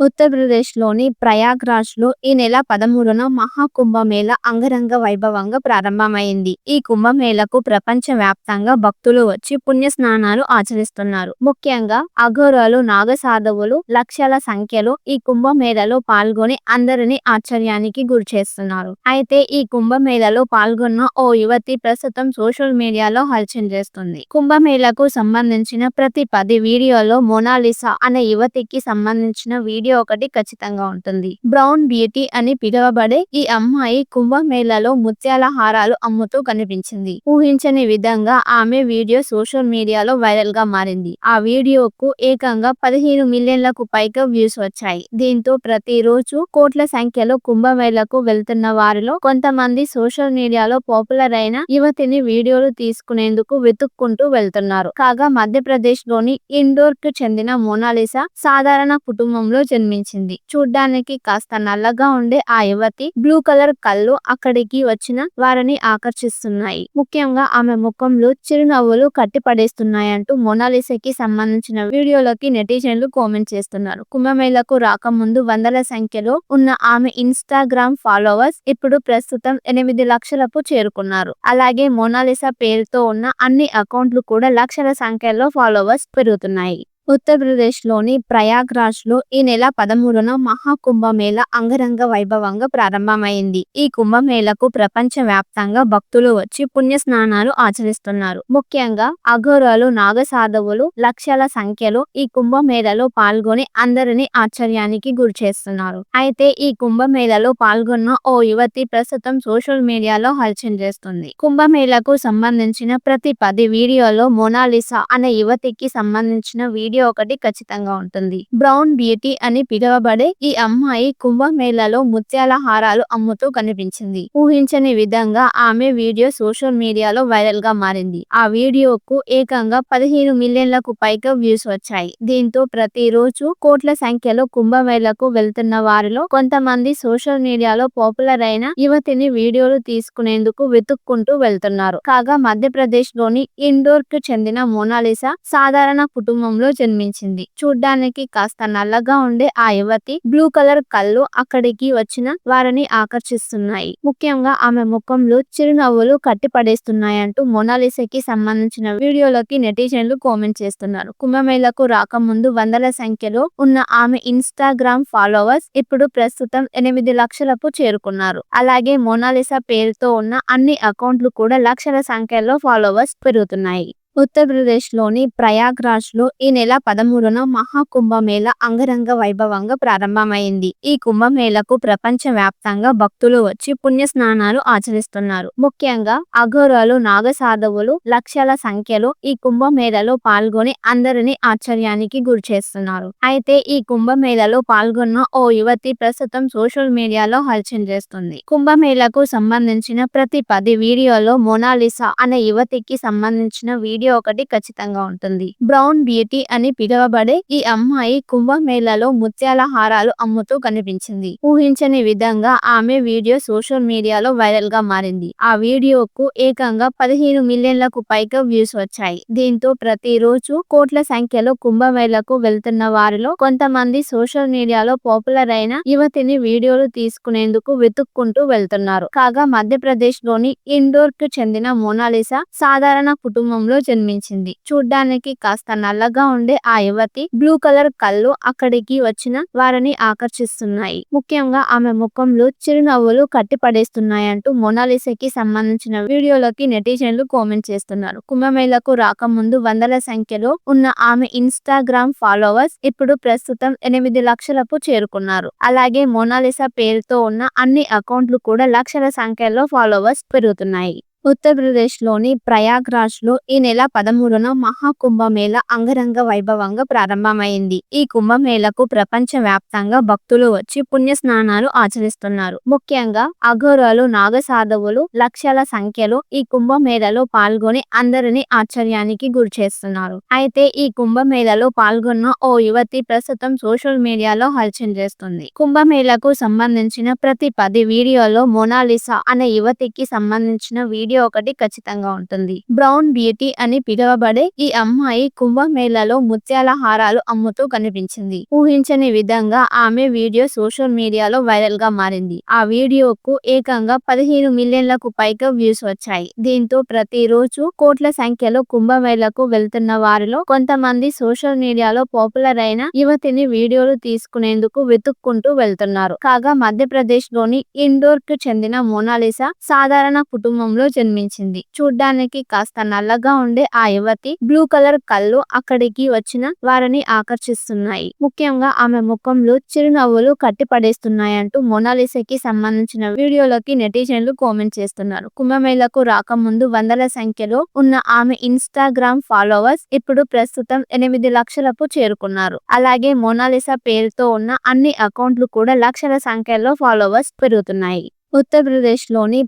ఉత్తరప్రదేశ్లోని ప్రయాగ్రాజ్లో ఈ నెల పదమూడున మహాకుంభమేళ అంగరంగ వైభవంగా ప్రారంభమైంది. ఈ కుంభమేళకు ప్రపంచ వ్యాప్తంగా భక్తులు వచ్చి పుణ్య స్నానాలు ఆచరిస్తున్నారు. ముఖ్యంగా అఘోరాలు, నాగసాధవులు లక్షల సంఖ్యలో ఈ కుంభమేళలో పాల్గొని అందరినీ ఆశ్చర్యానికి గురిచేస్తున్నారు. అయితే ఈ కుంభమేళలో పాల్గొన్న ఓ యువతి ప్రస్తుతం సోషల్ మీడియాలో హల్చల్ చేస్తుంది. కుంభమేళకు సంబంధించిన ప్రతి పది వీడియోలో మోనాలిసా అనే యువతికి సంబంధించిన వీడియో ఒకటి ఖచ్చితంగా ఉంటుంది. బ్రౌన్ బ్యూటీ అని పిలువబడే ఈ అమ్మాయి కుంభమేళలో ముత్యాల హారాలు అమ్ముతూ కనిపించింది. ఊహించని విధంగా ఆమె వీడియో సోషల్ మీడియాలో వైరల్గా మారింది. ఆ వీడియోకు ఏకంగా పదిహేను మిలియన్లకు పైగా వ్యూస్ వచ్చాయి. దీంతో ప్రతి రోజు కోట్ల సంఖ్యలో కుంభమేళకు వెళ్తున్న వారిలో కొంతమంది సోషల్ మీడియాలో పాపులర్ అయిన యువతిని వీడియోలు తీసుకునేందుకు వెతుక్కుంటూ వెళ్తున్నారు. కాగా మధ్యప్రదేశ్లోని ఇండోర్కు చెందిన మోనాలిసా సాధారణ కుటుంబంలో జన్మించింది. చూడ్డానికి కాస్త నల్లగా ఉండే ఆ యువతి బ్లూ కలర్ కళ్ళు అక్కడికి వచ్చిన వారిని ఆకర్షిస్తున్నాయి. ముఖ్యంగా ఆమె ముఖంలో చిరునవ్వులు కట్టిపడేస్తున్నాయంటూ మోనాలిసాకి సంబంధించిన వీడియోలకి నెటిజన్లు కామెంట్ చేస్తున్నారు. కుంభమేళకు రాకముందు వందల సంఖ్యలో ఉన్న ఆమె ఇన్స్టాగ్రామ్ ఫాలోవర్స్ ఇప్పుడు ప్రస్తుతం ఎనిమిది లక్షలకు చేరుకున్నారు. అలాగే మోనాలిసా పేరుతో ఉన్న అన్ని అకౌంట్లు కూడా లక్షల సంఖ్యలో ఫాలోవర్స్ పెరుగుతున్నాయి. ఉత్తరప్రదేశ్లోని ప్రయాగ్రాజ్లో ఈ నెల పదమూడున మహాకుంభమేళ అంగరంగ వైభవంగా ప్రారంభమైంది. ఈ కుంభమేళకు ప్రపంచ వ్యాప్తంగా భక్తులు వచ్చి పుణ్య స్నానాలు ఆచరిస్తున్నారు. ముఖ్యంగా అఘోరాలు, నాగసాధవులు లక్షల సంఖ్యలో ఈ కుంభమేళలో పాల్గొని అందరినీ ఆశ్చర్యానికి గురిచేస్తున్నారు. అయితే ఈ కుంభమేళలో పాల్గొన్న ఓ యువతి ప్రస్తుతం సోషల్ మీడియాలో హల్చల్ చేస్తుంది. కుంభమేళకు సంబంధించిన ప్రతి పది వీడియోలో మోనాలిసా అనే యువతికి సంబంధించిన వీడియో ఒకటి ఖచ్చితంగా ఉంటుంది. బ్రౌన్ బ్యూటీ అని పిలువబడే ఈ అమ్మాయి కుంభమేళలో ముత్యాల హారాలు అమ్ముతూ కనిపించింది. ఊహించని విధంగా ఆమె వీడియో సోషల్ మీడియాలో వైరల్గా మారింది. ఆ వీడియోకు ఏకంగా పదిహేను మిలియన్లకు పైగా వ్యూస్ వచ్చాయి. దీంతో ప్రతి రోజు కోట్ల సంఖ్యలో కుంభమేళకు వెళ్తున్న వారిలో కొంతమంది సోషల్ మీడియాలో పాపులర్ అయిన యువతిని వీడియోలు తీసుకునేందుకు వెతుక్కుంటూ వెళ్తున్నారు. కాగా మధ్యప్రదేశ్లోని ఇండోర్కు చెందిన మోనాలిసా సాధారణ కుటుంబంలో జన్మించింది. చూడ్డానికి కాస్త నల్లగా ఉండే ఆ యువతి బ్లూ కలర్ కళ్ళు అక్కడికి వచ్చిన వారిని ఆకర్షిస్తున్నాయి. ముఖ్యంగా ఆమె ముఖంలో చిరునవ్వులు కట్టిపడేస్తున్నాయంటూ మోనాలిసాకి సంబంధించిన వీడియోలకి నెటిజన్లు కామెంట్ చేస్తున్నారు. కుంభమేళకు రాకముందు వందల సంఖ్యలో ఉన్న ఆమె ఇన్స్టాగ్రామ్ ఫాలోవర్స్ ఇప్పుడు ప్రస్తుతం ఎనిమిది లక్షలకు చేరుకున్నారు. అలాగే మోనాలిసా పేరుతో ఉన్న అన్ని అకౌంట్లు కూడా లక్షల సంఖ్యలో ఫాలోవర్స్ పెరుగుతున్నాయి. ఉత్తరప్రదేశ్లోని ప్రయాగ్రాజ్లో ఈ నెల పదమూడున మహాకుంభమేళ అంగరంగ వైభవంగా ప్రారంభమైంది. ఈ కుంభమేళకు ప్రపంచ వ్యాప్తంగా భక్తులు వచ్చి పుణ్య స్నానాలు ఆచరిస్తున్నారు. ముఖ్యంగా అఘోరాలు, నాగసాధవులు లక్షల సంఖ్యలో ఈ కుంభమేళలో పాల్గొని అందరినీ ఆశ్చర్యానికి గురి చేస్తున్నారు అయితే ఈ కుంభమేళలో పాల్గొన్న ఓ యువతి ప్రస్తుతం సోషల్ మీడియాలో హల్చల్ చేస్తుంది. కుంభమేళకు సంబంధించిన ప్రతి పది వీడియోలో మోనాలిసా అనే యువతికి సంబంధించిన వీడియో ఒకటి ఖచ్చితంగా ఉంటుంది. బ్రౌన్ బ్యూటీ అని పిలువబడే ఈ అమ్మాయి కుంభమేళలో ముత్యాల హారాలు అమ్ముతూ కనిపించింది. ఊహించని విధంగా ఆమె వీడియో సోషల్ మీడియాలో వైరల్గా మారింది. ఆ వీడియోకు ఏకంగా పదిహేను మిలియన్లకు పైగా వ్యూస్ వచ్చాయి. దీంతో ప్రతి రోజు కోట్ల సంఖ్యలో కుంభమేళకు వెళ్తున్న వారిలో కొంతమంది సోషల్ మీడియాలో పాపులర్ అయిన యువతిని వీడియోలు తీసుకునేందుకు వెతుక్కుంటూ వెళ్తున్నారు. కాగా మధ్యప్రదేశ్లోని ఇండోర్కు చెందిన మోనాలిసా సాధారణ కుటుంబంలో జన్మించింది. చూడ్డానికి కాస్త నల్లగా ఉండే ఆ యువతి బ్లూ కలర్ కళ్ళు అక్కడికి వచ్చిన వారిని ఆకర్షిస్తున్నాయి. ముఖ్యంగా ఆమె ముఖంలో చిరునవ్వులు కట్టిపడేస్తున్నాయంటూ మోనాలిసాకి సంబంధించిన వీడియోలకి నెటిజన్లు కామెంట్ చేస్తున్నారు. కుంభమేళకు రాకముందు వందల సంఖ్యలో ఉన్న ఆమె ఇన్స్టాగ్రామ్ ఫాలోవర్స్ ఇప్పుడు ప్రస్తుతం ఎనిమిది లక్షలకు చేరుకున్నారు. అలాగే మోనాలిసా పేరుతో ఉన్న అన్ని అకౌంట్లు కూడా లక్షల సంఖ్యలో ఫాలోవర్స్ పెరుగుతున్నాయి. ఉత్తరప్రదేశ్లోని ప్రయాగ్రాజ్లో ఈ నెల పదమూడున మహాకుంభమేళ అంగరంగ వైభవంగా ప్రారంభమైంది. ఈ కుంభమేళకు ప్రపంచ వ్యాప్తంగా భక్తులు వచ్చి పుణ్య స్నానాలు ఆచరిస్తున్నారు. ముఖ్యంగా అఘోరాలు, నాగసాధవులు లక్షల సంఖ్యలో ఈ కుంభమేళలో పాల్గొని అందరినీ ఆశ్చర్యానికి గురిచేస్తున్నారు. అయితే ఈ కుంభమేళలో పాల్గొన్న ఓ యువతి ప్రస్తుతం సోషల్ మీడియాలో హల్చల్ చేస్తుంది. కుంభమేళకు సంబంధించిన ప్రతి పది వీడియోలో మోనాలిసా అనే యువతికి సంబంధించిన వీడియో వీడియో ఒకటి ఖచ్చితంగా ఉంటుంది. బ్రౌన్ బ్యూటీ అని పిలువబడే ఈ అమ్మాయి కుంభమేళలో ముత్యాల హారాలు అమ్ముతూ కనిపించింది. ఊహించని విధంగా ఆమె వీడియో సోషల్ మీడియాలో వైరల్గా మారింది. ఆ వీడియోకు ఏకంగా పదిహేను మిలియన్లకు పైగా వ్యూస్ వచ్చాయి. దీంతో ప్రతిరోజు కోట్ల సంఖ్యలో కుంభమేళకు వెళ్తున్న వారిలో కొంతమంది సోషల్ మీడియాలో పాపులర్ అయిన యువతిని వీడియోలు తీసుకునేందుకు వెతుక్కుంటూ వెళ్తున్నారు. కాగా మధ్యప్రదేశ్లోని ఇండోర్కు చెందిన మోనాలిసా సాధారణ కుటుంబంలో జన్మించింది. చూడ్డానికి కాస్త నల్లగా ఉండే ఆ యువతి బ్లూ కలర్ కళ్ళు అక్కడికి వచ్చిన వారిని ఆకర్షిస్తున్నాయి. ముఖ్యంగా ఆమె ముఖంలో చిరునవ్వులు కట్టి పడేస్తున్నాయంటూ మోనాలిసాకి సంబంధించిన వీడియోలకి నెటిజన్లు కామెంట్ చేస్తున్నారు. కుంభమేళకు రాకముందు వందల సంఖ్యలో ఉన్న ఆమె ఇన్స్టాగ్రామ్ ఫాలోవర్స్ ఇప్పుడు ప్రస్తుతం ఎనిమిది లక్షలకు చేరుకున్నారు. అలాగే మోనాలిసా పేరుతో ఉన్న అన్ని అకౌంట్లు కూడా లక్షల సంఖ్యలో ఫాలోవర్స్ పెరుగుతున్నాయి. ఉత్తరప్రదేశ్లోని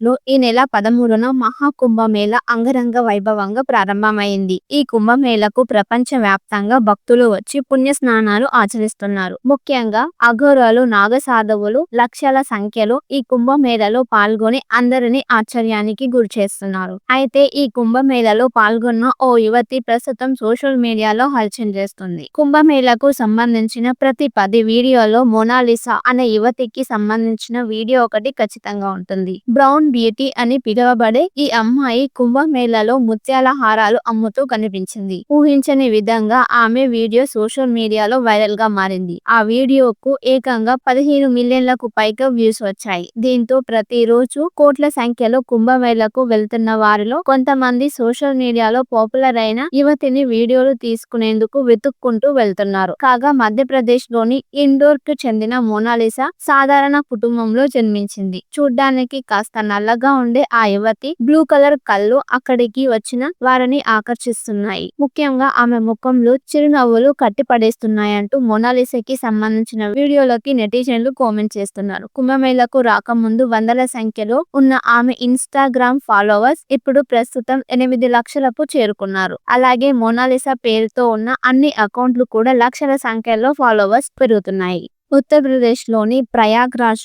లోని ఈ నెల పదమూడున మహాకుంభమేళ అంగరంగ వైభవంగా ప్రారంభమైంది. ఈ కుంభమేళకు ప్రపంచ వ్యాప్తంగా భక్తులు వచ్చి పుణ్య స్నానాలు ఆచరిస్తున్నారు. ముఖ్యంగా అఘోరాలు నాగసాధవులు లక్షల సంఖ్యలో ఈ కుంభమేళలో పాల్గొని అందరినీ ఆశ్చర్యానికి గురి చేస్తున్నారు అయితే ఈ కుంభమేళలో పాల్గొన్న ఓ యువతి ప్రస్తుతం సోషల్ మీడియాలో హల్చల్ చేస్తుంది. కుంభమేళకు సంబంధించిన ప్రతి పది వీడియోలో మోనాలిసా అనే యువతికి సంబంధించిన వీడియో ఒకటి ఖచ్చితంగా ఉంటుంది. బ్రౌన్ బ్యూటీ అని పిలువబడే ఈ అమ్మాయి కుంభమేళలో ముత్యాల హారాలు అమ్ముతూ కనిపించింది. ఊహించని విధంగా ఆమె వీడియో సోషల్ మీడియాలో వైరల్గా మారింది. ఆ వీడియోకు ఏకంగా పదిహేను మిలియన్లకు పైగా వ్యూస్ వచ్చాయి. దీంతో ప్రతిరోజు కోట్ల సంఖ్యలో కుంభమేళకు వెళ్తున్న వారిలో కొంతమంది సోషల్ మీడియాలో పాపులర్ అయిన యువతిని వీడియోలు తీసుకునేందుకు వెతుక్కుంటూ వెళ్తున్నారు. కాగా మధ్యప్రదేశ్లోని ఇండోర్కు చెందిన మోనాలిసా సాధారణ కుటుంబంలో జన్మించింది. చూడ్డానికి కాస్త నల్లగా ఉండే ఆ యువతి బ్లూ కలర్ కళ్ళు అక్కడికి వచ్చిన వారిని ఆకర్షిస్తున్నాయి. ముఖ్యంగా ఆమె ముఖంలో చిరునవ్వులు కట్టి పడేస్తున్నాయంటూ మోనాలిసాకి సంబంధించిన వీడియోలకి నెటిజన్లు కామెంట్ చేస్తున్నారు. కుంభమేళకు రాకముందు వందల సంఖ్యలో ఉన్న ఆమె ఇన్స్టాగ్రామ్ ఫాలోవర్స్ ఇప్పుడు ప్రస్తుతం ఎనిమిది లక్షలకు చేరుకున్నారు. అలాగే మోనాలిసా పేరుతో ఉన్న అన్ని అకౌంట్లు కూడా లక్షల సంఖ్యలో ఫాలోవర్స్ పెరుగుతున్నాయి. ఉత్తరప్రదేశ్లోని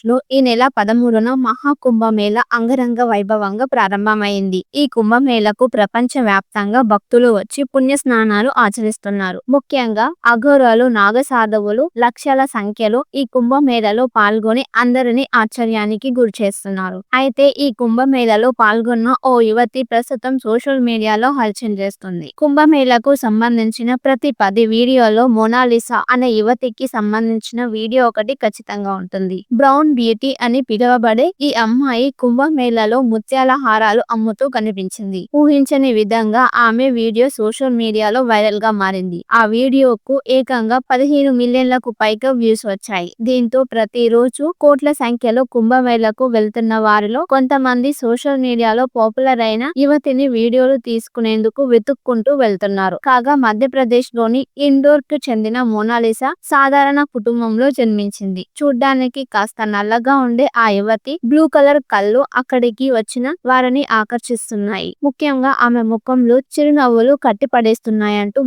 లోని ఈ నెల పదమూడున మహాకుంభమేళ అంగరంగ వైభవంగా ప్రారంభమైంది. ఈ కుంభమేళకు ప్రపంచ వ్యాప్తంగా భక్తులు వచ్చి పుణ్య స్నానాలు ఆచరిస్తున్నారు. ముఖ్యంగా అఘోరాలు నాగసాధవులు లక్షల సంఖ్యలో ఈ కుంభమేళలో పాల్గొని అందరినీ ఆశ్చర్యానికి గురి చేస్తున్నారు అయితే ఈ కుంభమేళలో పాల్గొన్న ఓ యువతి ప్రస్తుతం సోషల్ మీడియాలో హల్చల్ చేస్తుంది. కుంభమేళకు సంబంధించిన ప్రతి పది వీడియోలో మోనాలిసా అనే యువతికి సంబంధించిన వీడియో ఒకటి ఖచ్చితంగా ఉంటుంది. బ్రౌన్ బ్యూటీ అని పిలువబడే ఈ అమ్మాయి కుంభమేళలో ముత్యాల హారాలు అమ్ముతూ కనిపించింది. ఊహించని విధంగా ఆమె వీడియో సోషల్ మీడియాలో వైరల్గా మారింది. ఆ వీడియోకు ఏకంగా పదిహేను మిలియన్లకు పైగా వ్యూస్ వచ్చాయి. దీంతో ప్రతిరోజు కోట్ల సంఖ్యలో కుంభమేళకు వెళ్తున్న వారిలో కొంతమంది సోషల్ మీడియాలో పాపులర్ అయిన యువతిని వీడియోలు తీసుకునేందుకు వెతుక్కుంటూ వెళ్తున్నారు. కాగా మధ్యప్రదేశ్లోని ఇండోర్కు చెందిన మోనాలిసా సాధారణ కుటుంబంలో జన్మించింది. చూడ్డానికి కాస్త నల్లగా ఉండే ఆ యువతి బ్లూ కలర్ కళ్ళు అక్కడికి వచ్చిన వారిని ఆకర్షిస్తున్నాయి. ముఖ్యంగా ఆమె ముఖంలో చిరునవ్వులు కట్టి పడేస్తున్నాయంటూ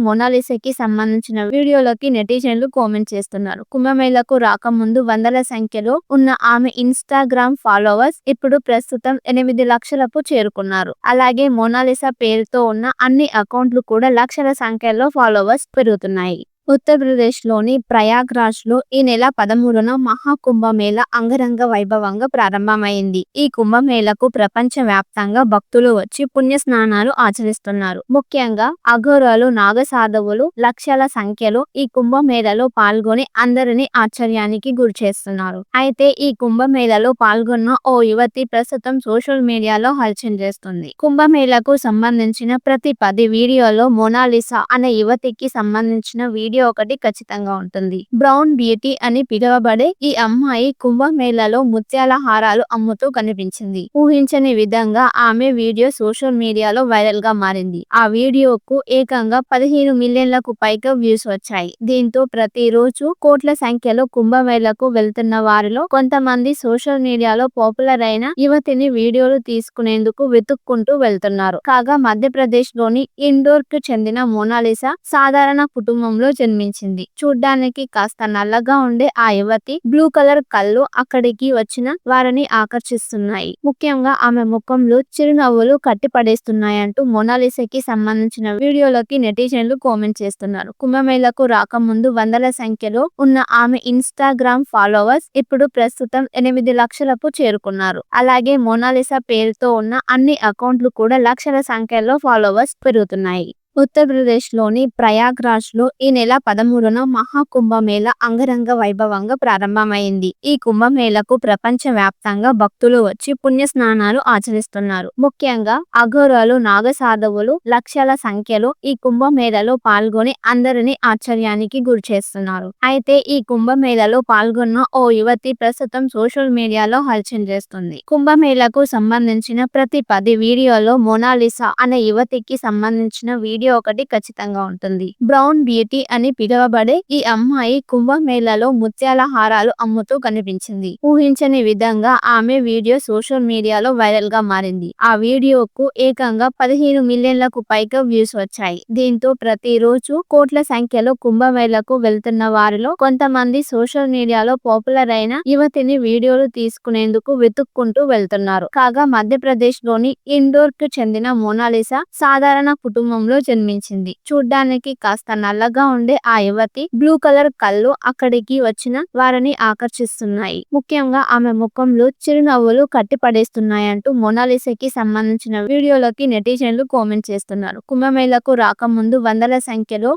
సంబంధించిన వీడియోలకి నెటిజన్లు కామెంట్ చేస్తున్నారు. కుంభమేళకు రాకముందు వందల సంఖ్యలో ఉన్న ఆమె ఇన్స్టాగ్రామ్ ఫాలోవర్స్ ఇప్పుడు ప్రస్తుతం ఎనిమిది లక్షలకు చేరుకున్నారు. అలాగే మోనాలిసా పేరుతో ఉన్న అన్ని అకౌంట్లు కూడా లక్షల సంఖ్యలో ఫాలోవర్స్ పెరుగుతున్నాయి. ఉత్తరప్రదేశ్లోని లోని లో ఈ నెల పదమూడున మహాకుంభమేళ అంగరంగ వైభవంగా ప్రారంభమైంది. ఈ కుంభమేళకు ప్రపంచ వ్యాప్తంగా భక్తులు వచ్చి పుణ్య స్నానాలు ఆచరిస్తున్నారు. ముఖ్యంగా అఘోరాలు నాగసాధవులు లక్షల సంఖ్యలో ఈ కుంభమేళలో పాల్గొని అందరినీ ఆశ్చర్యానికి గురి చేస్తున్నారు అయితే ఈ కుంభమేళలో పాల్గొన్న ఓ యువతి ప్రస్తుతం సోషల్ మీడియాలో హల్చల్ చేస్తుంది. కుంభమేళకు సంబంధించిన ప్రతి పది వీడియోలో మోనాలిసా అనే యువతికి సంబంధించిన వీడియో ఒకటి ఖచ్చితంగా ఉంటుంది. బ్రౌన్ బ్యూటీ అని పిలువబడే ఈ అమ్మాయి కుంభమేళలో ముత్యాల హారాలు అమ్ముతూ కనిపించింది. ఊహించని విధంగా ఆమె వీడియో సోషల్ మీడియాలో వైరల్గా మారింది. ఆ వీడియోకు ఏకంగా పదిహేను మిలియన్లకు పైగా వ్యూస్ వచ్చాయి. దీంతో ప్రతిరోజు కోట్ల సంఖ్యలో కుంభమేళకు వెళ్తున్న వారిలో కొంతమంది సోషల్ మీడియాలో పాపులర్ అయిన యువతిని వీడియోలు తీసుకునేందుకు వెతుక్కుంటూ వెళ్తున్నారు. కాగా మధ్యప్రదేశ్లోని ఇండోర్కు చెందిన మోనాలిసా సాధారణ కుటుంబంలో జన్మించింది. చూడ్డానికి కాస్త నల్లగా ఉండే ఆ యువతి బ్లూ కలర్ కళ్ళు అక్కడికి వచ్చిన వారిని ఆకర్షిస్తున్నాయి. ముఖ్యంగా ఆమె ముఖంలో చిరునవ్వులు కట్టి పడేస్తున్నాయంటూ మొనాలిసాకి సంబంధించిన వీడియోలోకి నెటిజన్లు కామెంట్ చేస్తున్నారు. కుంభమేళకు రాకముందు వందల సంఖ్యలో ఉన్న ఆమె ఇన్స్టాగ్రామ్ ఫాలోవర్స్ ఇప్పుడు ప్రస్తుతం ఎనిమిది లక్షలకు చేరుకున్నారు. అలాగే మోనాలిసా పేరుతో ఉన్న అన్ని అకౌంట్లు కూడా లక్షల సంఖ్యలో ఫాలోవర్స్ పెరుగుతున్నాయి. ఉత్తరప్రదేశ్లోని లోని లో ఈ నెల పదమూడున మహాకుంభమేళ అంగరంగ వైభవంగా ప్రారంభమైంది. ఈ కుంభమేళకు ప్రపంచ వ్యాప్తంగా భక్తులు వచ్చి పుణ్య స్నానాలు ఆచరిస్తున్నారు. ముఖ్యంగా అఘోరాలు నాగసాధవులు లక్షల సంఖ్యలో ఈ కుంభమేళలో పాల్గొని అందరినీ ఆశ్చర్యానికి గురి చేస్తున్నారు అయితే ఈ కుంభమేళలో పాల్గొన్న ఓ యువతి ప్రస్తుతం సోషల్ మీడియాలో హల్చల్ చేస్తుంది. కుంభమేళకు సంబంధించిన ప్రతి పది వీడియోలో మోనాలిసా అనే యువతికి సంబంధించిన వీడియో ఒకటి ఖచ్చితంగా ఉంటుంది. బ్రౌన్ బ్యూటీ అని పిలువబడే ఈ అమ్మాయి కుంభమేళలో ముత్యాల హారాలు అమ్ముతూ కనిపించింది. ఊహించని విధంగా ఆమె వీడియో సోషల్ మీడియాలో వైరల్గా మారింది. ఆ వీడియోకు ఏకంగా పదిహేను మిలియన్లకు పైగా వ్యూస్ వచ్చాయి. దీంతో ప్రతిరోజు కోట్ల సంఖ్యలో కుంభమేళకు వెళ్తున్న వారిలో కొంతమంది సోషల్ మీడియాలో పాపులర్ అయిన యువతిని వీడియోలు తీసుకునేందుకు వెతుక్కుంటూ వెళ్తున్నారు. కాగా మధ్యప్రదేశ్లోని ఇండోర్కు చెందిన మోనాలిసా సాధారణ కుటుంబంలో జన్మించింది. చూడ్డానికి కాస్త నల్లగా ఉండే ఆ యువతి బ్లూ కలర్ కళ్ళు అక్కడికి వచ్చిన వారిని ఆకర్షిస్తున్నాయి. ముఖ్యంగా ఆమె ముఖంలో చిరునవ్వులు కట్టి పడేస్తున్నాయంటూ మొనాలిసాకి సంబంధించిన వీడియోలకి నెటిజన్లు కామెంట్ చేస్తున్నారు. కుంభమేళకు రాకముందు వందల సంఖ్యలో